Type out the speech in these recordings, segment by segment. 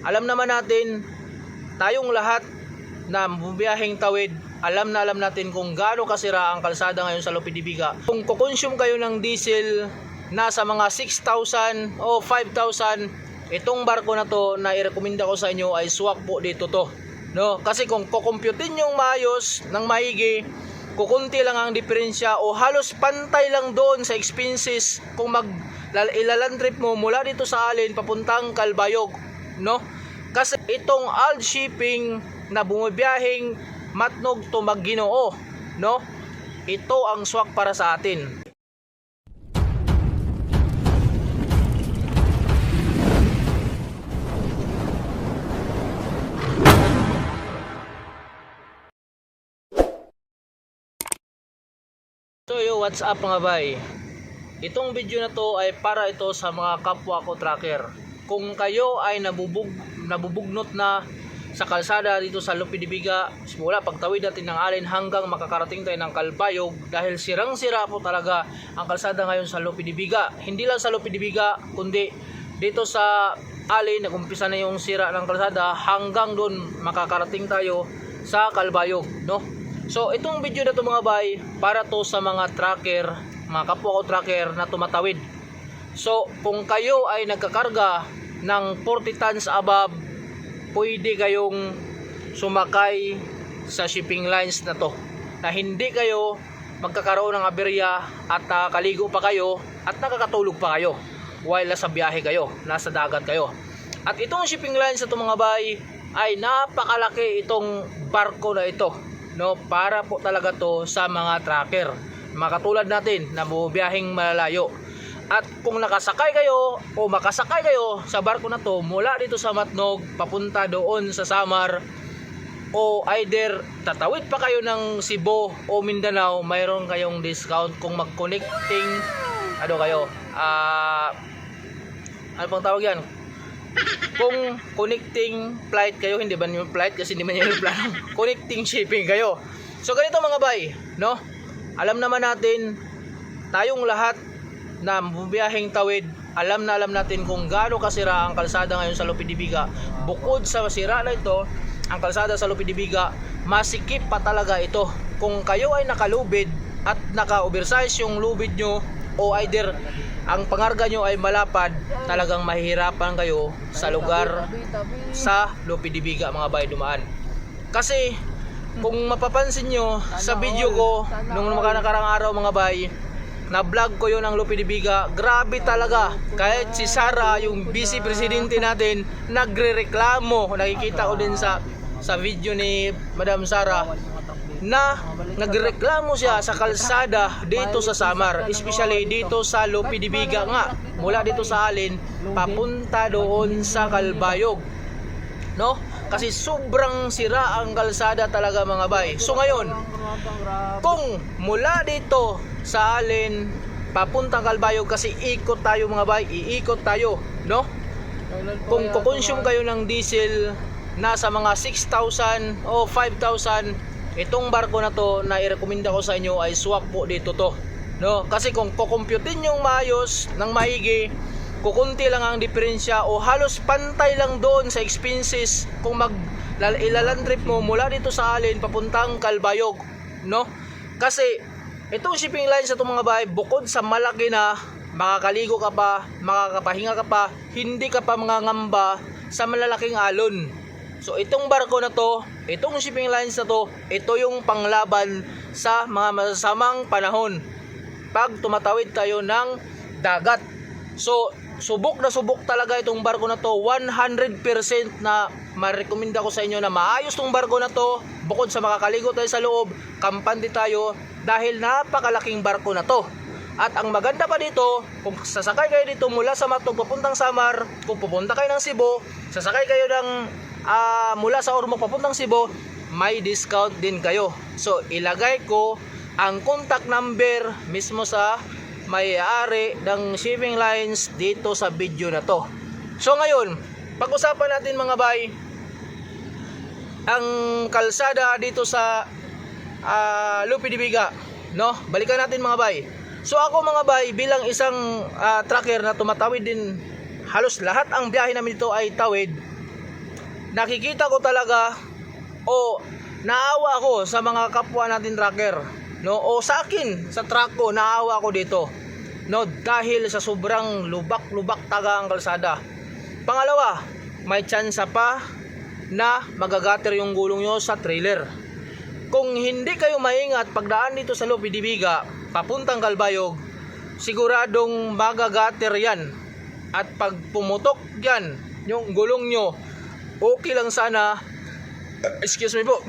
alam naman natin, tayong lahat na bubiyaheng tawid, alam na alam natin kung gaano kasira ang kalsada ngayon sa Lopidibiga. Kung kukonsume kayo ng diesel nasa mga 6,000 o 5,000, itong barko na to na irekomenda ko sa inyo ay swak po dito to. No? Kasi kung kukumputin yung maayos ng maigi, kukunti lang ang diferensya o halos pantay lang doon sa expenses kung mag lal- ilaland trip mo mula dito sa Alin papuntang Kalbayog, no? Kasi itong Ald Shipping na bumibiyaheng Matnog to Magginoo, no? Ito ang swak para sa atin. So yo, what's up mga bay? Itong video na to ay para ito sa mga kapwa ko tracker. Kung kayo ay nabubug, nabubugnot na sa kalsada dito sa Lupidibiga, simula pagtawid natin ng alin hanggang makakarating tayo ng Kalbayog dahil sirang-sira po talaga ang kalsada ngayon sa Lupidibiga. Hindi lang sa Lupidibiga, kundi dito sa alin, nagumpisa na yung sira ng kalsada hanggang doon makakarating tayo sa Kalbayog, no? So, itong video na to mga bay, para to sa mga tracker, mga kapwa ko tracker na tumatawid. So, kung kayo ay nagkakarga ng 40 tons above, pwede kayong sumakay sa shipping lines na to. Na hindi kayo magkakaroon ng aberya at nakakaligo pa kayo at nakakatulog pa kayo while nasa biyahe kayo, nasa dagat kayo. At itong shipping lines na to mga bay ay napakalaki itong barko na ito no para po talaga to sa mga tracker mga katulad natin na bubiyahing malalayo at kung nakasakay kayo o makasakay kayo sa barko na to mula dito sa Matnog papunta doon sa Samar o either tatawid pa kayo ng Cebu o Mindanao mayroon kayong discount kung mag-connecting ano kayo ah ano pang tawag yan kung connecting flight kayo, hindi ba yung flight kasi hindi man yung plano, connecting shipping kayo. So ganito mga bay, no? Alam naman natin, tayong lahat na bubiyaheng tawid, alam na alam natin kung gaano kasira ang kalsada ngayon sa Lupidibiga. Bukod sa masira na ito, ang kalsada sa Lupidibiga, masikip pa talaga ito. Kung kayo ay nakalubid at naka-oversize yung lubid nyo o either ang pangarga nyo ay malapad, talagang mahihirapan kayo sa lugar sa Lupidibiga mga bay dumaan. Kasi kung mapapansin nyo sa video ko nung mga nakarang araw mga bay, na vlog ko yun ng Lupidibiga, grabe talaga. Kahit si Sara, yung vice presidente natin, nagrereklamo. Nakikita ko din sa sa video ni Madam Sara na nagreklamo siya sa kalsada dito sa Samar, especially dito sa Lupidibiga nga, mula dito sa Alin papunta doon sa Kalbayog. No? Kasi sobrang sira ang kalsada talaga mga bay. So ngayon, kung mula dito sa Alin papuntang Kalbayog kasi ikot tayo mga bay, iikot tayo, no? Kung kukonsume kayo ng diesel nasa mga 6,000 o 5,000 itong barko na to na irekomenda ko sa inyo ay swak po dito to no kasi kung kukumputin yung maayos ng maigi kukunti lang ang diferensya o halos pantay lang doon sa expenses kung mag lal- ilaland trip mo mula dito sa Alin papuntang Kalbayog no kasi itong shipping lines sa itong mga bahay bukod sa malaki na makakaligo ka pa makakapahinga ka pa hindi ka pa mangangamba sa malalaking alon So itong barko na to, itong shipping lines na to, ito yung panglaban sa mga masasamang panahon. Pag tumatawid tayo ng dagat. So subok na subok talaga itong barko na to, 100% na marekomenda ko sa inyo na maayos tong barko na to. Bukod sa makakaligo tayo sa loob, kampante tayo dahil napakalaking barko na to. At ang maganda pa dito, kung sasakay kayo dito mula sa Matog papuntang Samar, kung pupunta kayo ng Cebu, sasakay kayo ng ah, mula sa Ormoc papuntang Cebu, may discount din kayo. So, ilagay ko ang contact number mismo sa may-ari ng shipping lines dito sa video na to. So, ngayon, pag-usapan natin mga bay, ang kalsada dito sa uh, Lupidibiga, no? Balikan natin mga bay. So ako mga bay, bilang isang ah, tracker na tumatawid din halos lahat ang biyahe namin dito ay tawid nakikita ko talaga o naawa ako sa mga kapwa natin tracker no o sa akin sa truck ko naawa ako dito. No dahil sa sobrang lubak-lubak taga ang kalsada. Pangalawa may tsansa pa na magagater yung gulong nyo sa trailer. Kung hindi kayo maingat pagdaan dito sa Lupi Dibiga papuntang Galbayog siguradong magagater yan. At pag pumutok yan yung gulong nyo okay lang sana. Excuse me po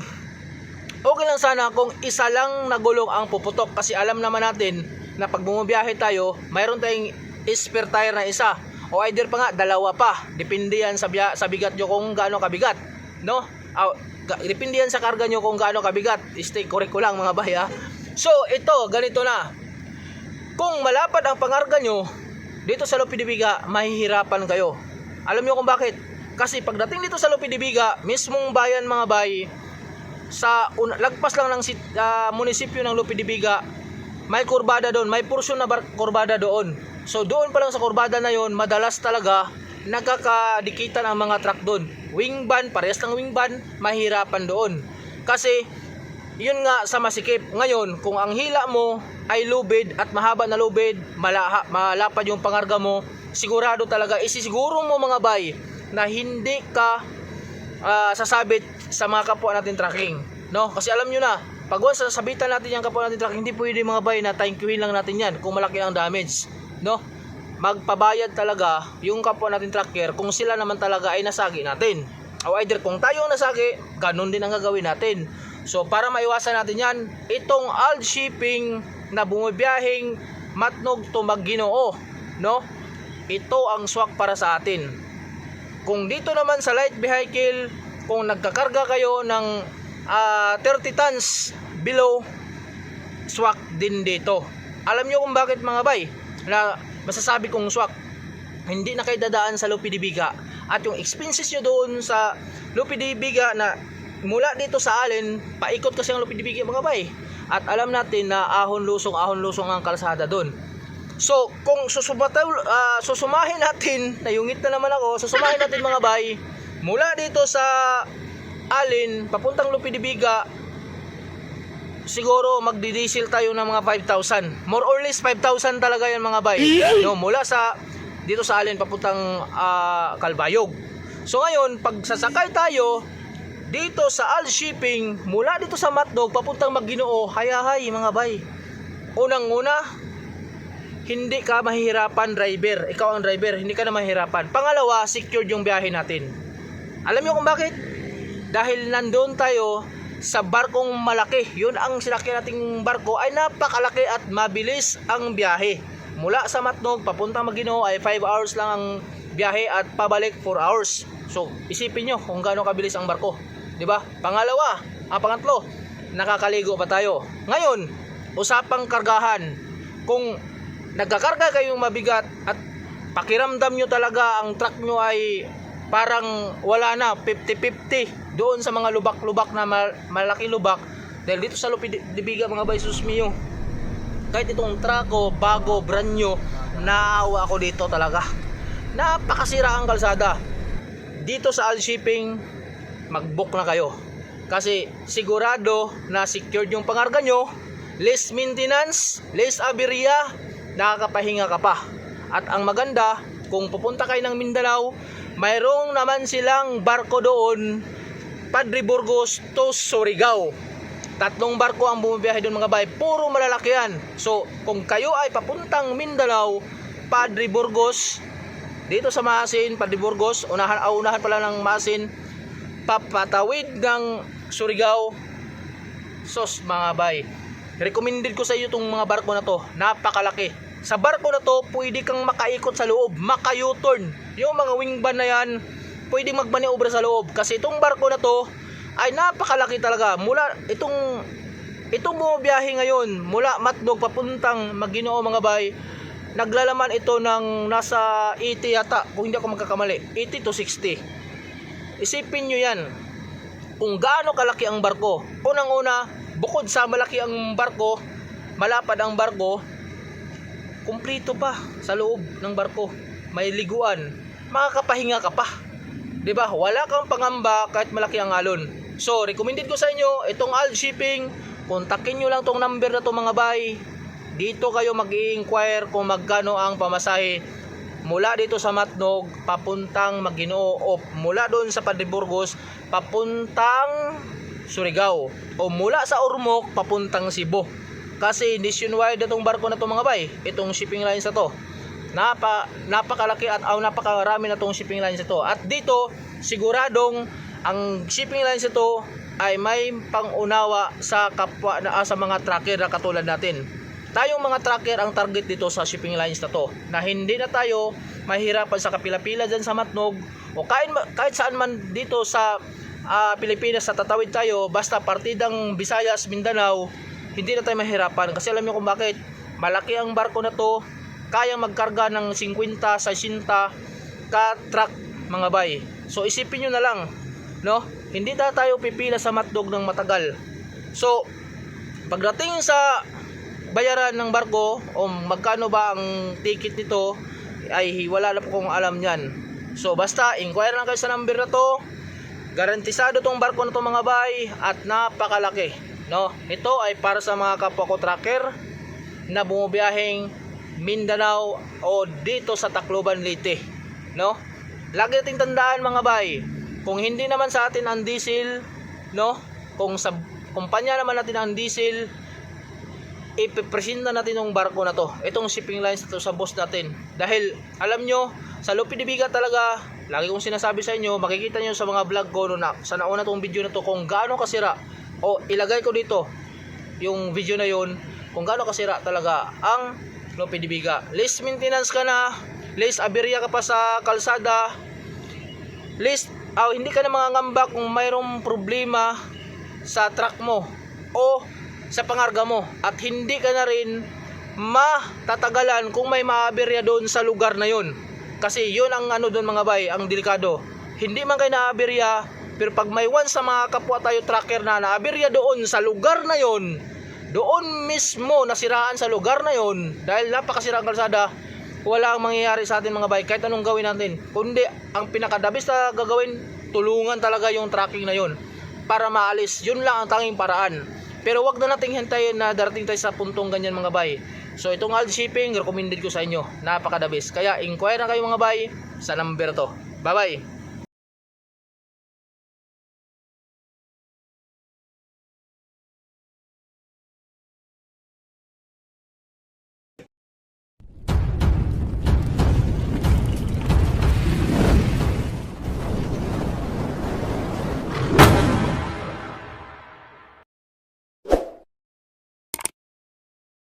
okay lang sana kung isa lang na gulong ang puputok kasi alam naman natin na pag bumabiyahe tayo mayroon tayong spare tire na isa. O either pa nga dalawa pa. Depende yan sa, biya, sa bigat nyo kung gaano kabigat no? Ga- depende yan sa karga nyo kung gaano kabigat. Stay correct ko lang mga baya so ito ganito na. Kung malapad ang pangarga nyo dito sa Lupidibiga mahihirapan kayo. Alam nyo kung bakit? Kasi pagdating dito sa Lupidibiga mismong bayan mga bay sa una, lagpas lang ng ah, munisipyo ng Lupidibiga may kurbada doon may porsyon na bar- kurbada doon so doon pa lang sa kurbada na yon madalas talaga nagkakadikitan ang mga truck doon wing ban parehas ng wing ban mahirapan doon kasi yun nga sa masikip. Ngayon, kung ang hila mo ay lubid at mahaba na lubid, malaha, malapad yung pangarga mo, sigurado talaga, isisiguro mo mga bay na hindi ka ah, sasabit sa mga kapwa natin tracking. No? Kasi alam nyo na, pag once sasabitan natin yung kapwa natin tracking, hindi pwede mga bay na thank youin lang natin yan kung malaki ang damage. No? Magpabayad talaga yung kapwa natin tracker kung sila naman talaga ay nasagi natin. O either kung tayo ang nasagi, ganun din ang gagawin natin. So para maiwasan natin yan, itong ALD shipping na bumibiyahing matnog to magginoo, no? Ito ang swak para sa atin. Kung dito naman sa light vehicle, kung nagkakarga kayo ng ah, 30 tons below, swak din dito. Alam nyo kung bakit mga bay, na masasabi kong swak, hindi na kayo dadaan sa Lupi de at yung expenses nyo doon sa Lupi de na mula dito sa Allen paikot kasi ang Lupi de mga bay. At alam natin na ahon lusong ahon lusong ang kalsada doon so kung susumataw ah, susumahin natin nayungit na naman ako susumahin natin mga bay mula dito sa Allen papuntang Lupi de Biga siguro magdi-diesel tayo ng mga 5,000. More or less 5,000 talaga yan mga bay. No, mula sa dito sa Allen papuntang ah, Kalbayog. So ngayon, pag sasakay tayo dito sa Al Shipping mula dito sa Matdog papuntang Maginoo, hayahay mga bay. Unang-una, hindi ka mahihirapan driver. Ikaw ang driver, hindi ka na mahihirapan. Pangalawa, secured yung biyahe natin. Alam niyo kung bakit? Dahil nandoon tayo sa barkong malaki. Yun ang sinakyan nating barko ay napakalaki at mabilis ang biyahe. Mula sa Matnog papunta Maginoo ay 5 hours lang ang biyahe at pabalik 4 hours. So, isipin nyo kung gaano kabilis ang barko. 'Di ba? Pangalawa, ang pangatlo, nakakaligo pa tayo. Ngayon, usapang kargahan. Kung nagkakarga kayong mabigat at pakiramdam nyo talaga ang truck nyo ay parang wala na 50-50 doon sa mga lubak-lubak na mal- malaki lubak. Dahil dito sa Lupi Dibiga mga bay sus mio kahit itong truck ko bago brand new naawa ako dito talaga. Napakasira ang kalsada. Dito sa Al Shipping mag-book na kayo. Kasi sigurado na secured yung pangarga nyo. Less maintenance less aberya nakakapahinga ka pa. At ang maganda kung pupunta kayo ng Mindanao mayroong naman silang barko doon Padre Burgos to Surigao. Tatlong barko ang bumibiyahe doon mga bay. Puro malalaki yan. So kung kayo ay papuntang Mindanao Padre Burgos dito sa Masin Padre Burgos unahan, ah, unahan pala ng Masin papatawid ng Surigao. Sos mga bay recommended ko sa iyo itong mga barko na to. Napakalaki. Sa barko na to pwede kang makaikot sa loob. Maka U-turn yung mga wingban na yan pwede magmaniobra sa loob. Kasi itong barko na to ay napakalaki talaga. Mula itong itong bumabiyahe ngayon mula Matdog papuntang Maginoo mga bay naglalaman ito ng nasa 80 yata kung hindi ako magkakamali. 80 to 60 isipin nyo yan kung gaano kalaki ang barko. Unang una bukod sa malaki ang barko malapad ang barko kumpleto pa sa loob ng barko may liguan makakapahinga ka pa 'Di ba? Wala kang pangamba kahit malaki ang alon. So, recommended ko sa inyo itong Al Shipping. Kontakin nyo lang tong number na to mga bay. Dito kayo mag-i-inquire kung magkano ang pamasahe mula dito sa Matnog papuntang Maginoo o mula doon sa Pandiburgos papuntang Surigao o mula sa Ormoc papuntang Cebu. Kasi nationwide na itong barko na to mga bay, itong shipping lines na to. Napa, napakalaki at aw napakarami na itong shipping lines na to. At dito, siguradong ang shipping lines ito ay may pangunawa sa kapwa na ah, sa mga trucker na katulad natin. Tayong mga trucker ang target dito sa shipping lines na to na hindi na tayo mahirapan sa kapila-pila dyan sa Matnog o kahit, kahit saan man dito sa ah, Pilipinas sa tatawid tayo. Basta partidang Visayas, Mindanao hindi na tayo mahirapan. Kasi alam niyo kung bakit? Malaki ang barko na to. Kayang magkarga ng 50, 60 ka truck mga bay. So isipin nyo na lang no? Hindi na tayo pipila sa matdog ng matagal. So pagdating sa bayaran ng barko o magkano ba ang ticket nito ay wala na po kong alam yan so basta inquire lang kayo sa number na to garantisado tong barko na to mga bay at napakalaki no? Ito ay para sa mga kapwa ko tracker na bumibiyaheng Mindanao o dito sa Tacloban Leyte no? Lagi nating tandaan mga bay kung hindi naman sa atin ang diesel no? Kung sa kumpanya naman natin ang diesel ipipresenta natin yung barko na to itong shipping lines na to sa boss natin. Dahil alam nyo sa Lupi de Viga talaga lagi kong sinasabi sa inyo makikita nyo sa mga vlog ko no, na, sa nauna tong video na to kung gaano kasira o ilagay ko dito yung video na yon kung gaano kasira talaga ang Lupi de Viga. List maintenance ka na list aberya ka pa sa kalsada list ah, hindi ka na mangangamba kung mayroong problema sa truck mo o sa pangarga mo. At hindi ka na rin matatagalan kung may maaberya doon sa lugar na yun kasi yun ang ano doon mga bay ang delikado. Hindi man kayo naaberya pero pag may one sa mga kapwa tayo trucker na naaberya doon sa lugar na yun doon mismo nasiraan sa lugar na yun dahil napakasira ang kalsada wala ang mangyayari sa atin mga bay. Kahit anong gawin natin kundi ang pinakadabis na gagawin tulungan talaga yung tracking na yun para maalis. Yun lang ang tanging paraan. Pero wag na nating hintayin na darating tayo sa puntong ganyan mga bay so itong Aldi Shipping recommended ko sa inyo. Napakadabis kaya inquire na kayo mga bay sa number to. Bye bye